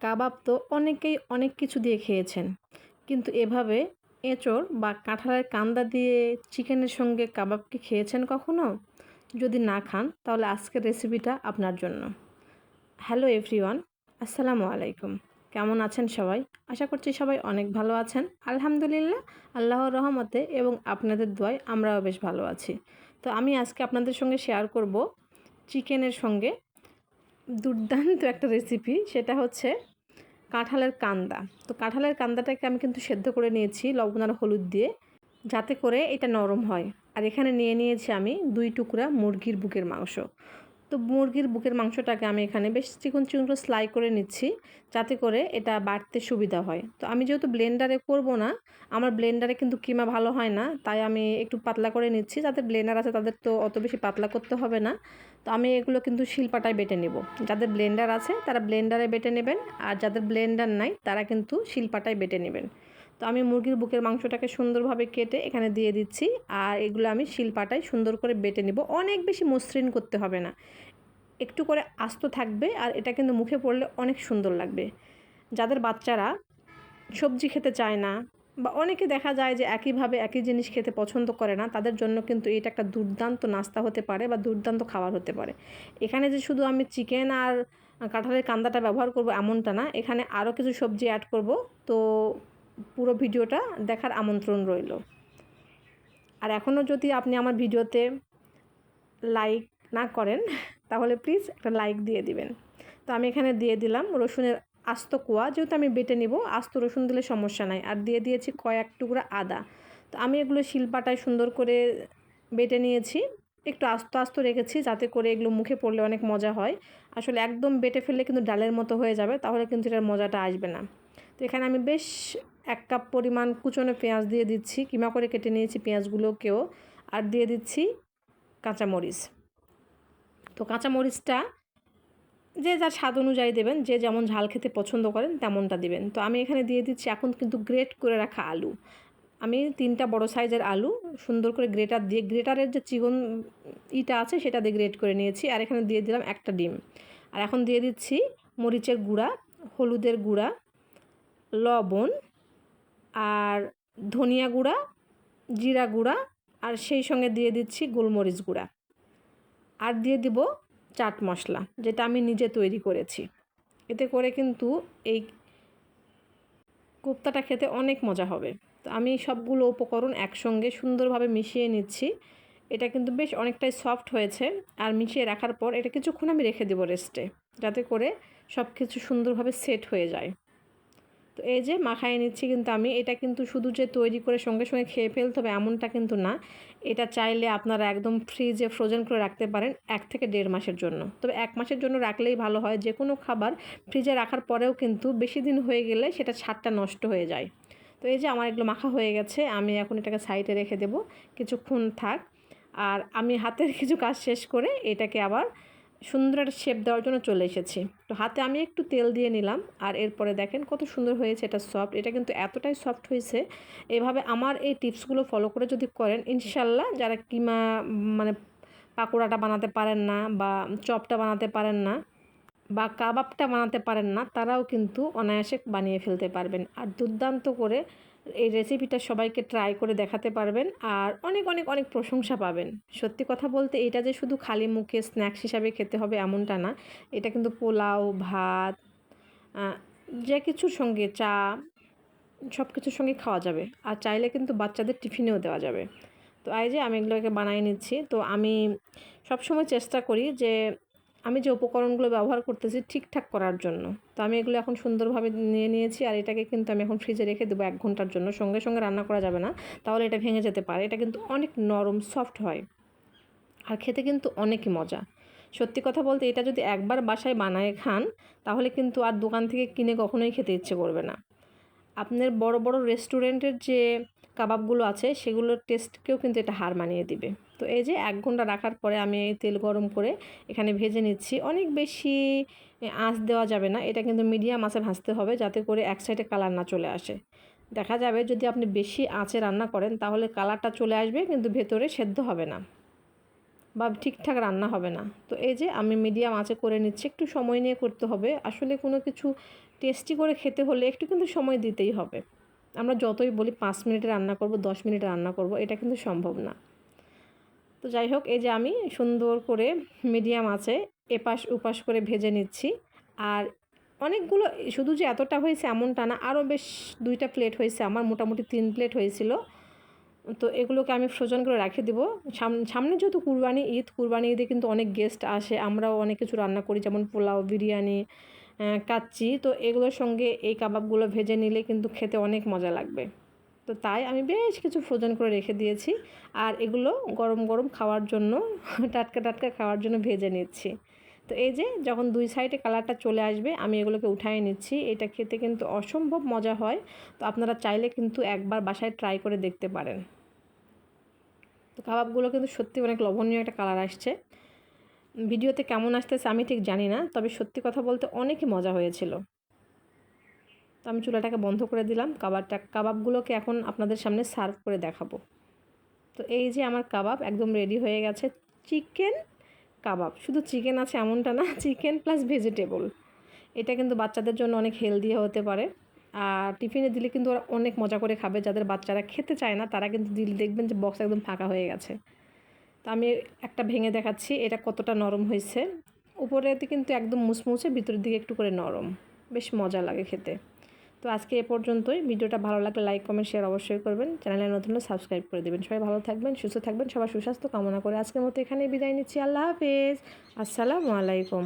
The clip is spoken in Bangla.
কাবাব তো অনেকেই অনেক কিছু দিয়ে খেয়েছেন। কিন্তু এভাবে এঁচড় বা কাঁঠালের কান্দা দিয়ে চিকেনের সঙ্গে কাবাব কি খেয়েছেন কখনো? যদি না খান, তাহলে আজকের রেসিপিটা আপনার জন্য। হ্যালো এভরিওয়ান, আসসালামু আলাইকুম। কেমন আছেন সবাই? আশা করছি সবাই অনেক ভালো আছেন। আলহামদুলিল্লাহ, আল্লাহর রহমতে এবং আপনাদের দোয়ায় আমরাও বেশ ভালো আছি। তো আমি আজকে আপনাদের সঙ্গে শেয়ার করব চিকেনের সঙ্গে দুর্দান্ত একটা রেসিপি সেটা হচ্ছে কাঁঠালের কান্দা। তো কাঁঠালের কান্দাটাকে আমি কিন্তু সেদ্ধ করে নিয়েছি লবণ আর হলুদ দিয়ে, যাতে করে এটা নরম হয়। আর এখানে নিয়ে নিয়েছি আমি দুই টুকরা মুরগির বুকের মাংস। তো মুরগির বুকের মাংসটাকে আমি এখানে বেশ চিকন চিকন স্লাই করে নিচ্ছি, যাতে করে এটা বাড়তে সুবিধা হয়। তো আমি যেহেতু ব্লেন্ডারে করব না, আমার ব্লেন্ডারে কিন্তু কিমা ভালো হয় না, তাই আমি একটু পাতলা করে নিচ্ছি, যাতে ব্লেন্ডার আছে তাদের তো অত বেশি পাতলা করতে হবে না। তো আমি এগুলো কিন্তু শিলপাটায় বেটে নেব। যাদের ব্লেন্ডার আছে তারা ব্লেন্ডারে বেটে নেবেন, আর যাদের ব্লেন্ডার নাই তারা কিন্তু শিলপাটায় বেটে নেবেন। তো আমি মুরগির বুকের মাংসটাকে সুন্দরভাবে কেটে এখানে দিয়ে দিচ্ছি। আর এগুলো আমি শিলপাটায় সুন্দর করে বেটে নিব। অনেক বেশি মসৃণ করতে হবে না। একটু করে আস্ত থাকবে আর এটা কিন্তু মুখে পড়লে অনেক সুন্দর লাগবে। যাদের বাচ্চারা সবজি খেতে চায় না বা অনেকে দেখা যায় যে একইভাবে একই জিনিস খেতে পছন্দ করে না, তাদের জন্য কিন্তু এটা একটা দুর্দান্ত নাস্তা হতে পারে বা দুর্দান্ত খাবার হতে পারে। এখানে যে শুধু আমি চিকেন আর কাঁঠালের কান্দাটা ব্যবহার করব এমনটা না, এখানে আরও কিছু সবজি অ্যাড করব। তো পুরো ভিডিওটা দেখার আমন্ত্রণ রইল। আর এখনও যদি আপনি আমার ভিডিওতে লাইক না করেন, তাহলে প্লিজ একটা লাইক দিয়ে দিবেন। তো আমি এখানে দিয়ে দিলাম রসুনের আস্ত কোয়া। যেহেতু আমি বেটে নিব, আস্ত রসুন দিলে সমস্যা নাই। আর দিয়ে দিয়েছি কয়েক টুকরা আদা। তো আমি এগুলো শিলপাটায় সুন্দর করে বেটে নিয়েছি। একটু আস্ত আস্ত রেখেছি যাতে করে এগুলো মুখে পড়লে অনেক মজা হয়। আসলে একদম বেটে ফেললে কিন্তু ডালের মতো হয়ে যাবে, তাহলে কিন্তু এটার মজাটা আসবে না। তো এখানে আমি বেশ এক কাপ পরিমাণ কুচনো পেঁয়াজ দিয়ে দিচ্ছি, কিমা করে কেটে নিয়েছি পেঁয়াজগুলোকেও, আর দিয়ে দিচ্ছি কাঁচামরিচ। তো কাঁচামরিচটা যে যার স্বাদ অনুযায়ী দেবেন, যে যেমন ঝাল খেতে পছন্দ করেন তেমনটা দিবেন। তো আমি এখানে দিয়ে দিচ্ছি এখন কিন্তু গ্রেট করে রাখা আলু। আমি তিনটা বড় সাইজের আলু, সুন্দর করে গ্রেটার দিয়ে, গ্রেটারের যে চিকন ইটা আছে সেটা দিয়ে গ্রেট করে নিয়েছি, আর এখানে দিয়ে দিলাম একটা ডিম। আর এখন দিয়ে দিচ্ছি মরিচের গুঁড়া, হলুদের গুঁড়া, লবণ আর ধনিয়া গুঁড়া, জিরা গুঁড়া, আর সেই সঙ্গে দিয়ে দিচ্ছি গোলমরিচ গুঁড়া। আর দিয়ে দিব চাট মশলা, যেটা আমি নিজে তৈরি করেছি। এতে করে কিন্তু এই কোপ্তাটা খেতে অনেক মজা হবে। তো আমি সবগুলো উপকরণ একসঙ্গে সুন্দরভাবে মিশিয়ে নিচ্ছি। এটা কিন্তু বেশ অনেকটাই সফট হয়েছে। আর মিশিয়ে রাখার পর এটা কিছুক্ষণ আমি রেখে দেবো রেস্টে, যাতে করে সব কিছু সুন্দরভাবে সেট হয়ে যায়। তো এই যে মাখায় নিচ্ছি কিন্তু আমি, এটা কিন্তু শুধু যে তৈরি করে সঙ্গে সঙ্গে খেয়ে ফেলতে হবে এমনটা কিন্তু না। এটা চাইলে আপনারা একদম ফ্রিজে ফ্রোজেন করে রাখতে পারেন এক থেকে দেড় মাসের জন্য। তবে এক মাসের জন্য রাখলেই ভালো হয় যে কোনো খাবার ফ্রিজে রাখার পরেও কিন্তু বেশি দিন হয়ে গেলে সেটা ছাদটা নষ্ট হয়ে যায়। তো এই যে আমার এগুলো মাখা হয়ে গেছে, আমি এখন এটাকে সাইডে রেখে দেব। কিছুক্ষণ থাক, আর আমি হাতের কিছু কাজ শেষ করে এটাকে আবার সুন্দর একটা শেপ দেওয়ার জন্য চলে এসেছি। তো হাতে আমি একটু তেল দিয়ে নিলাম, আর এরপরে দেখেন কত সুন্দর হয়েছে, এটা সফট এটা কিন্তু এতটাই সফট হয়েছে। এভাবে আমার এই টিপসগুলো ফলো করে যদি করেন ইনশাল্লাহ যারা কিমা মানে পাকোড়াটা বানাতে পারেন না বা চপটা বানাতে পারেন না বা কাবাবটা বানাতে পারেন না, তারাও কিন্তু অনায়াসে বানিয়ে ফেলতে পারবেন। আর দুর্দান্ত করে এই রেসিপিটা সবাইকে ট্রাই করে দেখাতে পারবেন আর অনেক অনেক অনেক প্রশংসা পাবেন। সত্যি কথা বলতে এটা যে শুধু খালি মুখে স্ন্যাক্স হিসাবে খেতে হবে এমনটা না, এটা কিন্তু পোলাও, ভাত যে কিছুর সঙ্গে চা, সব কিছুর সঙ্গে খাওয়া যাবে। আর চাইলে কিন্তু বাচ্চাদের টিফিনেও দেওয়া যাবে। তো এই যে আমি এগুলোকে বানিয়ে নিচ্ছি, তো আমি সবসময় চেষ্টা করি যে আমি যে উপকরণগুলো ব্যবহার করতেছি ঠিকঠাক করার জন্য। তো আমি এগুলো এখন সুন্দরভাবে নিয়ে নিয়েছি আর এটাকে কিন্তু আমি এখন ফ্রিজে রেখে দেবো এক ঘণ্টার জন্য। সঙ্গে সঙ্গে রান্না করা যাবে না। তাহলে এটা ভেঙে যেতে পারে। এটা কিন্তু অনেক নরম সফট হয়। আর খেতে কিন্তু অনেকই মজা। সত্যি কথা বলতে এটা যদি একবার বাসায় বানায় খান, তাহলে কিন্তু আর দোকান থেকে কিনে কখনোই খেতে ইচ্ছে করবে না। আপনার বড় বড় রেস্টুরেন্টের যে কাবাবগুলো আছে, সেগুলোর টেস্টকেও কিন্তু এটা হার মানিয়ে দিবে। তো এই যে এক ঘণ্টা রাখার পরে আমি তেল গরম করে এখানে ভেজে নিচ্ছি। অনেক বেশি আঁচ দেওয়া যাবে না। এটা কিন্তু মিডিয়াম আঁচে ভাজতে হবে যাতে করে এক সাইডে কালার না চলে আসে। দেখা যাবে যদি আপনি বেশি আঁচে রান্না করেন তাহলে কালারটা চলে আসবে কিন্তু ভেতরে সেদ্ধ হবে না বা ঠিকঠাক রান্না হবে না। তো এই যে আমি মিডিয়াম আঁচে করে নিচ্ছি। একটু সময় নিয়ে করতে হবে। আসলে কোনো কিছু টেস্টি করে খেতে হলে একটু কিন্তু সময় দিতেই হবে। আমরা যতই বলি পাঁচ মিনিটে রান্না করব, দশ মিনিটে রান্না করব, এটা কিন্তু সম্ভব না। তো যাই হোক, এই যে আমি সুন্দর করে মিডিয়াম আছে, এপাশ উপাশ করে ভেজে নিচ্ছি। আর অনেকগুলো, শুধু যে এতটা হয়েছে এমনটা না, আরও বেশ দুইটা প্লেট হয়েছে আমার, মোটামুটি তিন প্লেট হয়েছিল। তো এগুলোকে আমি ফ্রোজন করে রেখে দেবো। সামনে যেহেতু কুরবানি ঈদ, কুরবানি ঈদে কিন্তু অনেক গেস্ট আসে, আমরাও অনেক কিছু রান্না করি, যেমন পোলাও, বিরিয়ানি কাচ্চি। তো এগুলোর সঙ্গে এই কাবাবগুলো ভেজে নিলে কিন্তু খেতে অনেক মজা লাগবে। তো তাই আমি বেশ কিছু ফ্রোজেন করে রেখে দিয়েছি। আর এগুলো গরম গরম খাওয়ার জন্য, টাটকা টাটকা খাওয়ার জন্য ভেজে নিচ্ছি। তো এই যে যখন দুই সাইডে কালারটা চলে আসবে, আমি এগুলোকে উঠাই নিচ্ছি। এটা খেতে কিন্তু অসম্ভব মজা হয়। তো আপনারা চাইলে কিন্তু একবার বাসায় ট্রাই করে দেখতে পারেন। তো কাবাবগুলো কিন্তু সত্যি অনেক লবণীয় একটা কালার আসছে। ভিডিওতে কেমন আসতেছে আমি ঠিক জানি না, তবে সত্যি কথা বলতে অনেকই মজা হয়েছিল। তো আমি চুলাটাকে বন্ধ করে দিলাম। কাবাবটা, কাবাবগুলোকে এখন আপনাদের সামনে সার্ভ করে দেখাবো। তো এই যে আমার কাবাব একদম রেডি হয়ে গেছে। Chicken kebab. শুধু চিকেন আছে এমনটা না, চিকেন প্লাস ভেজিটেবল এটা কিন্তু বাচ্চাদের জন্য অনেক হেলদি হতে পারে। আর টিফিনে দিলে কিন্তু ওরা অনেক মজা করে খাবে। যাদের বাচ্চারা খেতে চায় না, তারা কিন্তু দিল দেখবেন যে বক্স একদম ফাঁকা হয়ে গেছে। তো আমি একটা ভেঙে দেখাচ্ছি। এটা কতটা নরম হয়েছে। উপরেতে কিন্তু একদম মুসমুসে ভিতরের দিকে একটু করে নরম। বেশ মজা লাগে খেতে। তো আজকে এ পর্যন্তই। ভিডিওটা ভালো লাগলে লাইক কমেন্ট শেয়ার অবশ্যই করবেন। চ্যানেলে নতুন সাবস্ক্রাইব করে দেবেন। সবাই ভালো থাকবেন, সুস্থ থাকবেন, সবার সুস্বাস্থ্য কামনা করে আজকের মতো এখানে বিদায় নিচ্ছি। আল্লাহ হাফেজ। আসসালামু আলাইকুম।